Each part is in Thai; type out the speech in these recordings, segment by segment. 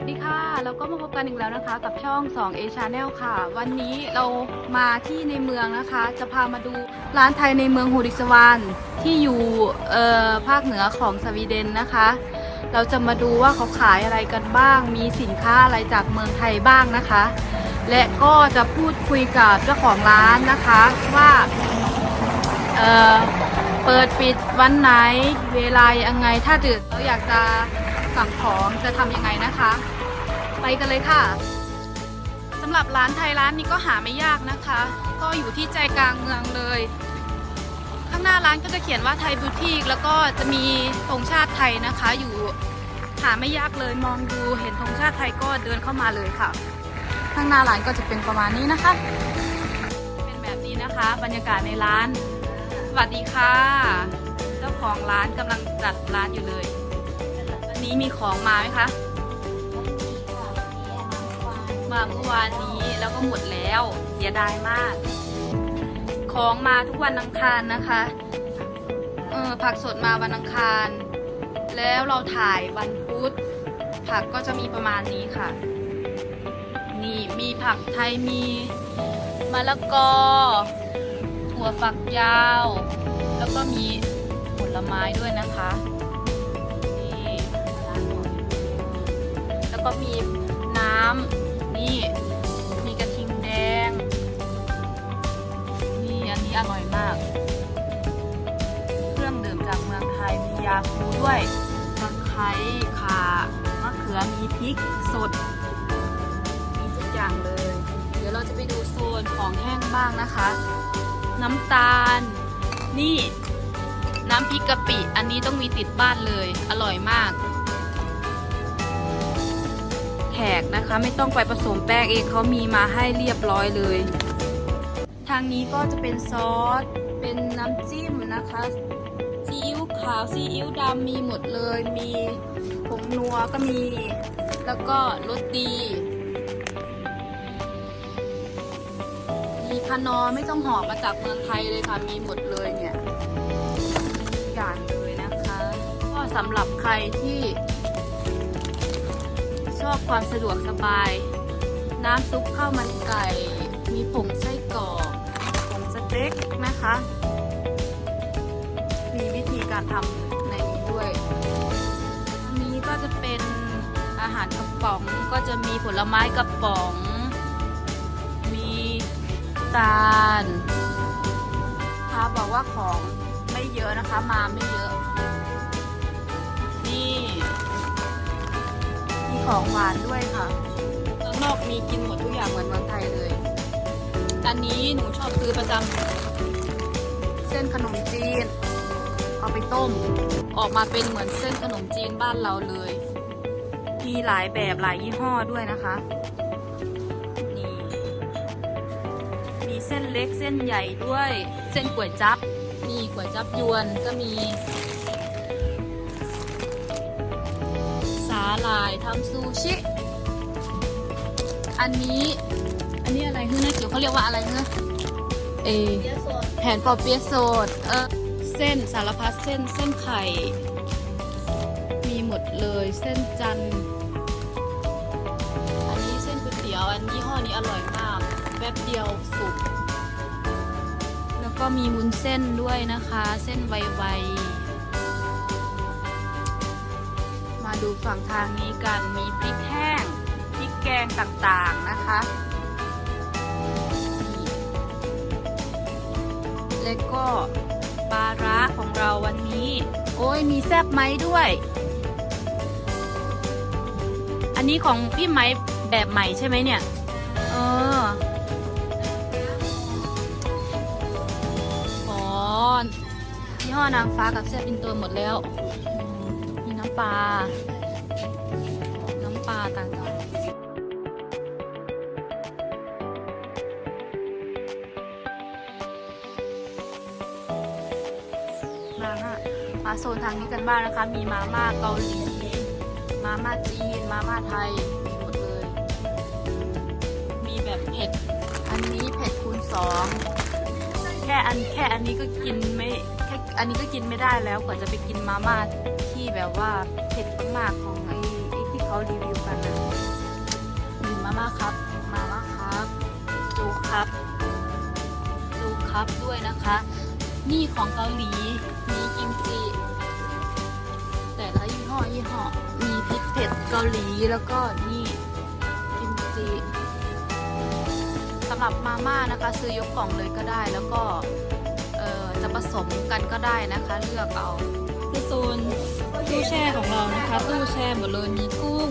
วัสดีค่ะแล้วก็มาพบกันอีกแล้วนะคะ กับช่อง 2A Channel ค่ะ วันนี้เรามาที่ในเมืองนะคะ จะพามาดูร้านไทยในเมืองฮูริสวานที่อยู่เอ่อภาคเหนือของสวีเดนนะคะ เราจะมาดูว่าเขาขายอะไรกันบ้าง มีสินค้าอะไรจากเมืองไทยบ้างนะคะ และก็จะพูดคุยกับเจ้าของร้านนะคะว่าเอ่อเปิดปิดวันไหนเวลายังไงถ้าเกิดเราอยากจะ สั่งของจะทำยังไงนะคะ ไปกันเลยค่ะสำหรับร้านไทยร้านนี้ก็หาไม่ยากนะคะ ก็อยู่ที่ใจกลางเมืองเลย ข้างหน้าร้านก็จะเขียนว่าไทยบูติกแล้วก็จะมีธงชาติไทยนะคะ อยู่หาไม่ยากเลยมองดูเห็นธงชาติไทยก็เดินเข้ามาเลยค่ะ ข้างหน้าร้านก็จะเป็นประมาณนี้นะคะ เป็นแบบนี้นะคะ บรรยากาศในร้านสวัสดีค่ะ เจ้าของร้านกำลังจัดร้านอยู่เลย นี้มีของมาไหมคะ มาเมื่อวานนี้แล้วก็หมดแล้วเสียดายมาก ของมาทุกวันอังคารนะคะเออผักสดมาวันอังคาร แล้วเราถ่ายวันพุธผักก็จะมีประมาณนี้ค่ะ นี่มีผักไทยมีมะละกอถั่วฝักยาว แล้วก็มีผลไม้ด้วยนะคะ แล้วก็มีน้ำนี่ มีกระทิงแดง นี่ อันนี้อร่อยมาก เครื่องดื่มจากเมืองไทย มียาคูด้วยตะไคร้ข่ามะเขือ มีพริกสด มีทุกอย่างเลย เดี๋ยวเราจะไปดูโซนของแห้งบ้างนะคะ น้ำตาล นี่ น้ำพริกกะปิ อันนี้ต้องมีติดบ้านเลย อร่อยมาก กนะคะ ไม่ต้องไปผสมแป้งเองเขามีมาให้เรียบร้อยเลย ทางนี้ก็จะเป็นซอส เป็นน้ำจิ้มนะคะซีอิ๊วขาวซีอิ๊วดำมีหมดเลย มีผงนัวก็มี แล้วก็รสดี มีคานอไม่ต้องหอบมาจากเมืองไทยเลยค่ะ มีหมดเลยเนี่ยอย่างเลยนะคะ ก็สำหรับใครที่ ชอบความสะดวกสบาย น้ำซุปข้าวมันไก่ มีผงไส้กรอกผงสเต็กนะคะ มีวิธีการทำในนี้ด้วย อันนี้ก็จะเป็นอาหารกระป๋องก็จะมีผลไม้กระป๋อง มีตาลค่ะบอกว่าของไม่เยอะนะคะ มาไม่เยอะ นี่ ของหวานด้วยค่ะข้างนอกมีกินหมดทุกอย่างเหมือนเมืองไทยเลยอันนี้หนูชอบซื้อประจำเส้นขนมจีน เอาไปต้ม ออกมาเป็นเหมือนเส้นขนมจีนบ้านเราเลย มีหลายแบบหลายยี่ห้อด้วยนะคะนี่มีเส้นเล็กเส้นใหญ่ด้วย เส้นก๋วยจับมีก๋วยจับยวนก็มีาหร่ายทำซูชิ อันนี้ อันนี้อะไรคือนะเกี่ยวเขาเรียกว่าอะไรเนอะเอแผ่นปอเปี๊ยะโซดเออเส้นสารพัดเส้นเส้นไข่ มีหมดเลยเส้นจันทร์อันนี้เส้นก๋วยเตี๋ยวอันยี่ห้อนี้อร่อยมากแป๊บเดียวสุกแล้วก็มีมุนเส้นด้วยนะคะ เส้นไวๆ ดูฝั่งทางนี้กันมีพริกแห้งพริกแกงต่างๆนะคะ แล้วก็ปลาร้าของเราวันนี้ โอ้ยมีแซบไหมด้วย อันนี้ของพี่ไม้แบบใหม่ใช่ไหมเนี่ย เอออ๋อยี่ห้อนางฟ้ากับแซบอินโตหมดแล้ว มีน้ำปลา มาโซนทางนี้กันบ้างนะคะ มีมาม่าเกาหลี มาม่าจีน มาม่าไทย มีหมดเลย มีแบบเผ็ด อันนี้เผ็ดคูณสอง แค่อันแค่อันนี้ก็กินไม่แค่อันนี้ก็กินไม่ได้แล้วกว่าจะไปกินมาม่าที่แบบว่าเผ็ดมากๆของไอ้ไอ้ที่เขารีวิวกันนะมีมาม่าครับ มาม่าครับจูครับจูครับด้วยนะคะ นี่ของเกาหลี มีกิมจิ แต่ละยี่ห้อยี่ห้อ มีพริกเผ็ดเกาหลีแล้วก็นี่กิมจิสำหรับมาม่านะคะ ซื้อยกกล่องเลยก็ได้แล้วก็เอ่อจะผสมกันก็ได้นะคะ เลือกเอาคือโซนตู้แช่ของเรานะคะ ตู้แช่หมดเลยมีกุ้ง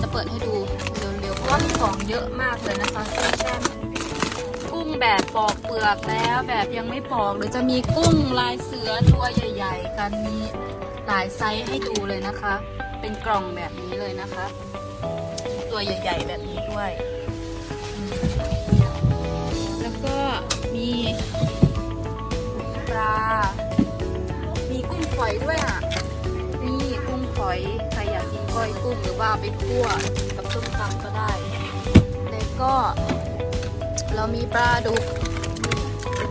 จะเปิดให้ดูเร็วๆเพราะว่ามีของเยอะมากเลยนะคะตู้แช่กุ้ง แบบปอกเปลือกแล้วแบบยังไม่ปอกหรือจะมีกุ้งลายเสือตัวใหญ่ ๆ กันมีหลายไซส์ให้ดูเลยนะคะ เป็นกล่องแบบนี้เลยนะคะ ตัวใหญ่ ๆ แบบนี้ด้วย แล้วก็มีปลา มีกุ้งฝอยด้วยอะนี่กุ้งฝอยใครอยากกินก้อยกุ้งหรือว่าเอาไปคั่วกับส้มตำก็ได้ แล้วก็ เรามีปลาดุก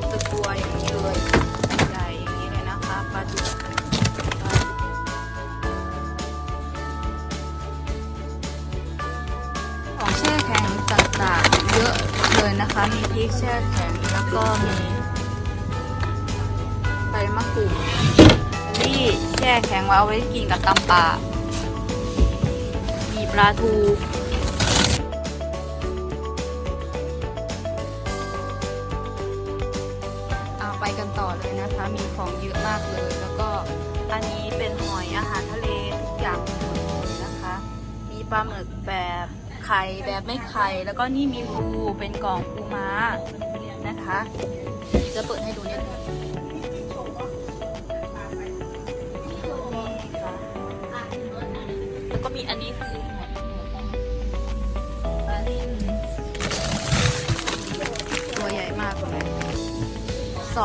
เป็นตัวอย่างนี้เลยใหญ่อย่างนี้เลยนะคะปลาดุกปลาดุกของแช่แข็งต่างๆเยอะเลยนะคะ มีพริกแช่แข็งแล้วก็มีใบมะกรูดที่แช่แข็งไว้เอาไว้กินกับตำปลามีปลาทู มีของเยอะมากเลย แล้วก็อันนี้เป็นหอยอาหารทะเลทุกอย่างหมดเลยนะคะ มีปลาหมึกแบบไข่แบบไม่ไข่แล้วก็นี่มีปูเป็นกล่องปูม้านะคะ จะเปิดให้ดูนิดนึงนี่ค่ะแล้วก็มีอันนี้คือ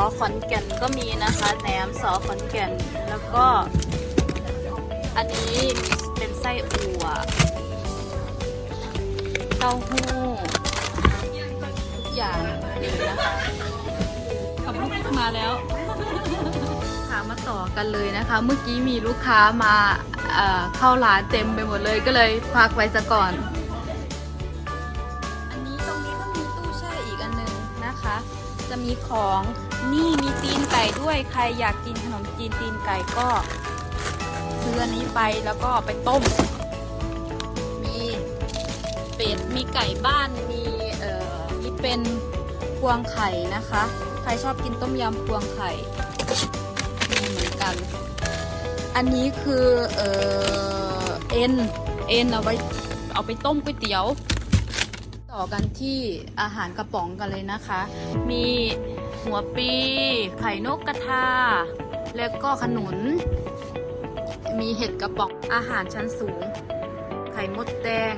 อขอนแก่นก็มีนะคะแหนมสอขอนแก่น แล้วก็อันนี้เป็นไส้อั่วเต้าหู้ทุกอย่างเลยนะคะขับลูกมาแล้วถามมาต่อกันเลยนะคะ เมื่อกี้มีลูกค้ามาเอ่อเข้าร้านเต็มไปหมดเลยก็เลยพักไว้ซะก่อน อันนี้ตรงนี้ก็มีตู้แช่อีกอันหนึงนะคะ จะมีของ นี่มีตีนไก่ด้วยใครอยากกินขนมจีนตีนไก่ก็ซื้ออันนี้ไปแล้วก็ไปต้ม มีเป็ดมีไก่บ้านมีเอ่อมีเป็นพวงไข่นะคะ ใครชอบกินต้มยำพวงไข่มีเหมือนกัน อันนี้คือเอ่อเอ็นเอ็นเอาไว้เอาไปต้มก๋วยเตี๋ยว ต่อกันที่อาหารกระป๋องกันเลยนะคะ มี หัวปี ไข่นกกระทา แล้วก็ขนุน มีเห็ดกระป๋องอาหารชั้นสูง ไข่มดแดง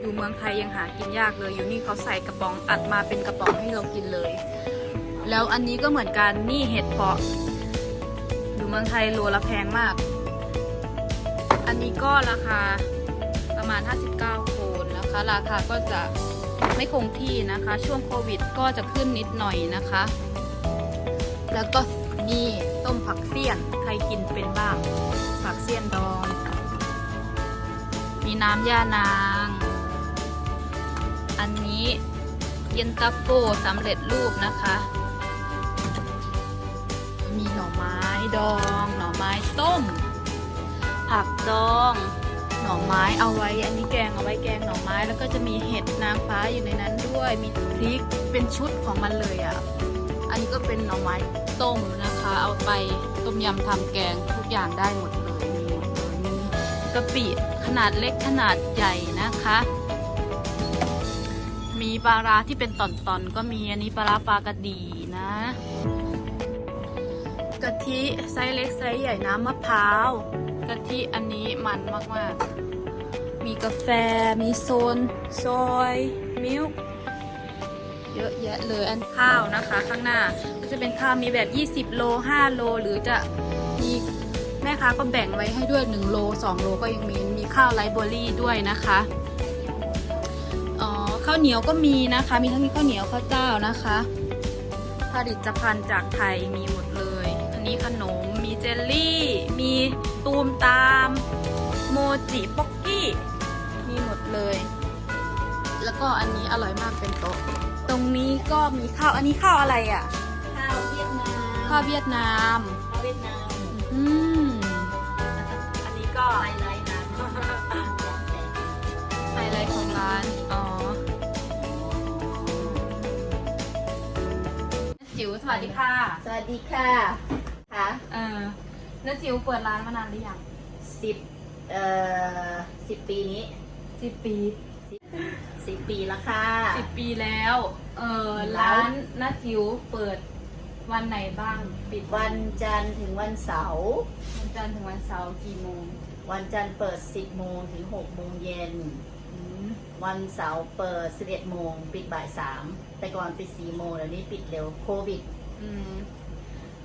อยู่เมืองไทยยังหากินยากเลย อยู่นี่เขาใส่กระป๋องอัดมาเป็นกระป๋องให้เรากินเลย แล้วอันนี้ก็เหมือนกันนี่เห็ดเพาะ อยู่เมืองไทยโลละแพงมาก อันนี้ก็ราคาประมาณ 59 โคนนะคะ ราคาก็จะ ไม่คงที่นะคะ ช่วงโควิดก็จะขึ้นนิดหน่อยนะคะ แล้วก็นี่ต้มผักเสี้ยนใครกินเป็นบ้าง ผักเสี้ยนดองมีน้ำย่านาง อันนี้เย็นตาโฟสำเร็จรูปนะคะ มีหน่อไม้ดอง หน่อไม้ต้ม ผักดอง หน่อไม้เอาไว้ อันนี้แกงเอาไว้แกงหน่อไม้แล้วก็จะมีเห็ดางฟ้าอยู่ในนั้นด้วย มีพริกเป็นชุดของมันเลยอะ่ะ อันนี้ก็เป็นหน่อไม้ต้มนะคะ เอาไปต้มยำทำแกงทุกอย่างได้หมดเลยมีหมดเลยมีกะปิขนาดเล็กขนาดใหญ่นะคะ มีปลาร้าที่เป็นตอนๆก็มีอันนี้ปลาร้าปลากระดีนะกะทิไซส์เล็กไซส์ใหญ่น้ำมะพร้าวกะทิอันนี้มันมากๆ กาแฟ มีโซนซอยมิลค์เยอะแยะเลยอันข้าวนะคะ ข้างหน้าก็จะเป็นข้าวมีแบบ 20 โล 5 โล หรือจะมีแม่ค้าก็แบ่งไว้ให้ด้วย 1 โล 2 โลก็ยังมีมีข้าวไรเบอรี่ด้วยนะคะอ๋อข้าวเหนียวก็มีนะคะ มีทั้งมีข้าวเหนียวข้าวเจ้านะคะผลิตภัณฑ์จากไทยมีหมดเลย อันนี้ขนมมีเจลลี่ มีตูมตาม โมจิป๊อกกี้ มีหมดเลย แล้วก็อันนี้อร่อยมากเป็นโต๊ะ ตรงนี้ก็มีข้าว อันนี้ข้าวอะไรอะ ข้าวเวียดนามข้าวเวียดนาม ข้าวเวียดนาม อืม อันนี้ก็ไฮไลท์นะไฮไลท์ของร้าน อ๋อจิ๋วสวัสดีค่ะ สวัสดีค่ะ ค่ะ เออน้าจิ๋วเปิดร้านมานานหรือยังสิบเอ่อสิบปีนี้ สิบปีสิบปีแล้วค่ะ สิบปีแล้ว เออแล้ว ร้านน้าจิ๋วเปิดวันไหนบ้างปิดวันจันทร์ถึงวันเสาร์ วันจันทร์ถึงวันเสาร์กี่โมงวันจันทร์เปิด 10 โมงถึง 6 โมงเย็น อืมวันเสาร์เปิด 11 โมง ปิดบ่าย 3 แต่ก่อนปิด 4 โมงเดี๋ยวนี้ปิดเร็วโควิด อืม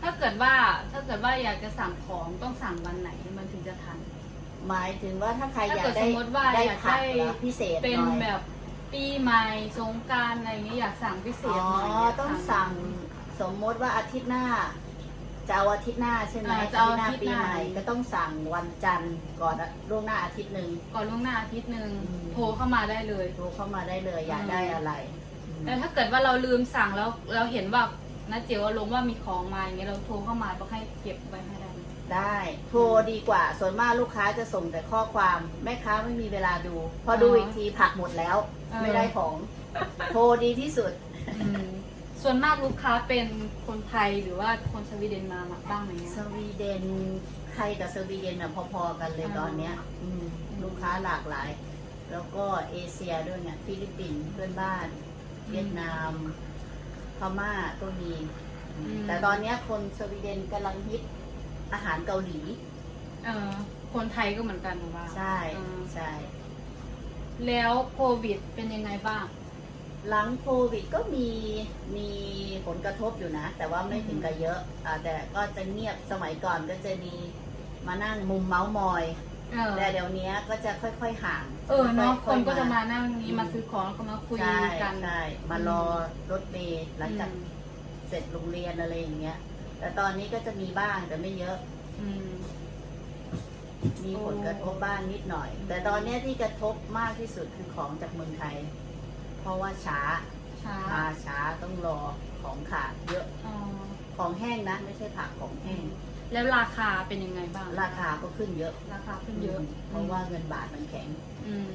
ถ้าเกิดว่าถ้าเกิดว่าอยากจะสั่งของต้องสั่งวันไหนมันถึงจะทัน หมายถึงว่าถ้าใครถ้าอยาเกิกดได้สมมติว่าได้อยากผักได้ เหรอพิเศษเป็นหน่อยแบบปีใหม่สงกรารอะไรอย่างเงี้ยอยากสั่งพิเศอ๋ษอหน่อยต้องสั่งสมมติว่าอาทิตย์หน้าจะเอาอาทิตย์หน้าใช่ไหมเออจะเอาหน้าอาทิตย์ปีหน้าใหม่ก็ต้องสั่งวันจันทร์ก่อนล่วงหน้าอาทิตย์หนึ่ง ก่อนล่วงหน้าอาทิตย์หนึ่งอืม โทรเข้ามาได้เลยโทรเข้ามาได้เลยอยากได้อะไรแต่ถ้าเกิดว่าเราลืมสั่งแล้วเราเห็นว่านะเจียวลงว่ามีของมาอย่างเงี้ยเราโทรเข้ามาต้องให้เก็บไว้ให้ได้ ได้ โทรดีกว่า ส่วนมากลูกค้าจะส่งแต่ข้อความ แม่ค้าไม่มีเวลาดู พอดูอีกทีผักหมดแล้วไม่ได้ของ โทรดีที่สุด อืมส่วนมากลูกค้าเป็นคนไทยหรือว่าคนสวีเดนมาบ้างไหมสเนี่ยวีเดนไทยกับสวีเดนน่ะพอๆกันเลยอ่า ตอนเนี้ยอืมลูกค้าหลากหลาย แล้วก็เอเชียด้วยเนี่ยฟิลิปปินส์เพื่อนบ้าน เวียดนาม พม่าก็มีมแต่ตอนเนี้ยคนสวีเดนกำลังฮิต อาหารเกาหลี เออคนไทยก็เหมือนกันหรือว่าใช่อืมใช่ แล้วโควิดเป็นยังไงบ้าง หลังโควิดก็มีมีผลกระทบอยู่นะ แต่ว่าไม่ถึงกับเยอะอ่าแต่ก็จะเงียบสมัยก่อนก็จะมีมานั่งมุมเมาส์มอย เออแต่เดี๋ยวนี้ก็จะค่อยๆห่างเออเนาะคอยนๆก็จะมานั่งนี้มาซื้อของแล้วก็มาคุยใช่กัน ใช่มารอรถเมล์หลังจากอืมเสร็จโรงเรียนอะไรอย่างเงี้ย แต่ตอนนี้ก็จะมีบ้างแต่ไม่เยอะ อืม มีผลกระทบบ้างนิดหน่อย แต่ตอนเนี้ยที่กระทบมากที่สุดคือของจากเมืองไทย เพราะว่าช้าช้ามาช้าต้องรอของขาดเยอะ อ๋อของแห้งนะ ไม่ใช่ผักของแห้ง แล้วราคาเป็นยังไงบ้างราคาก็ขึ้นเยอะราคาขึ้นเยอะเพราะว่าเงินบาทมันแข็งอืม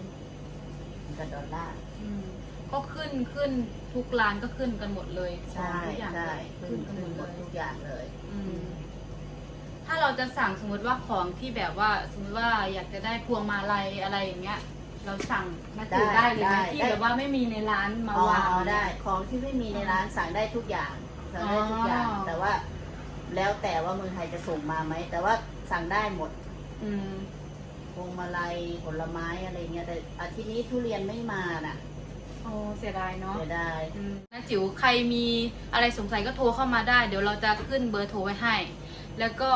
กับดอลลาร์อืม ก็ขึ้นขึ้นทุกร้านก็ขึ้นกันหมดเลยใช่ทุกอย่างใช่เลยขึ้ขึ้นนกันขึ้นหหมมดดเลยทุกอย่างเลย อืมถ้าเราจะสั่งสมมติว่าของที่แบบว่า สมมติว่าอยากจะได้พวงมาลัยอะไรอย่างเงี้ย เราสั่งมาถือได้เลยไหมที่แบบว่าไม่มีในร้านมาอ๋อวาง ได้ของที่ไม่มีในร้านสั่งได้ทุกอย่างสั่งได้ทุกอย่าง อ๋อ แต่ว่า แล้วแต่ว่าเมืองไทยจะส่งมาไหมแต่ว่าสั่งได้หมดอืมพวงมาลัยผลไม้อะไรเงี้ยแต่อาทิตย์นี้ทุเรียนไม่มาน่ะ โอ้เสียดายเนาะเสียดายอืมนะจิ๋วใครมีอะไรสงสัยก็โทรเข้ามาได้ เดี๋ยวเราจะขึ้นเบอร์โทรไว้ให้ แล้วก็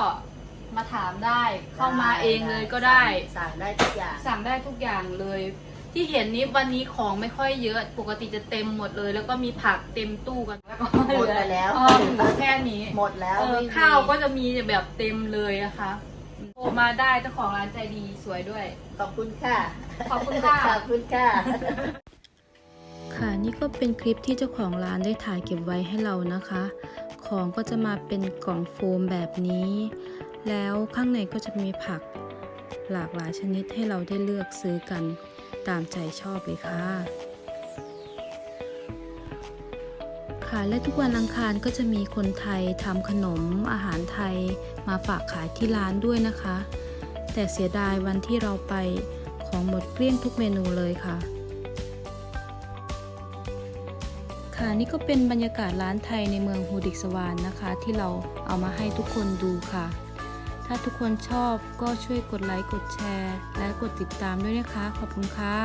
มาถามได้เข้ามาเองเลยก็ได้ สั่งได้ทุกอย่างสั่งได้ทุกอย่างเลย ที่เห็นนี้วันนี้ของไม่ค่อยเยอะปกติจะเต็มหมดเลย แล้วก็มีผักเต็มตู้กันหมดไปแล้วอ๋อเหลือแค่นี้ หมดแล้วเออไม่มีข้าวก็จะมีแบบเต็มเลยนะคะโทรมาได้เจ้าของร้านใจดีสวยด้วย ขอบคุณค่ะขอบคุณค่ะ ขอบคุณค่ะ ค่ะนี่ก็เป็นคลิปที่เจ้าของร้านได้ถ่ายเก็บไว้ให้เรานะคะ ของก็จะมาเป็นกล่องโฟมแบบนี้ แล้วข้างในก็จะมีผักหลากหลายชนิดให้เราได้เลือกซื้อกันตามใจชอบเลยค่ะ ค่ะและทุกวันอังคารก็จะมีคนไทยทำขนมอาหารไทยมาฝากขายที่ร้านด้วยนะคะ แต่เสียดายวันที่เราไปของหมดเกลี้ยงทุกเมนูเลยค่ะ ค่ะนี่ก็เป็นบรรยากาศร้านไทยในเมืองฮูดิกสวานนะคะ ที่เราเอามาให้ทุกคนดูค่ะ ถ้าทุกคนชอบก็ช่วยกดไลค์กดแชร์ และกดติดตามด้วยนะคะ ขอบคุณค่ะ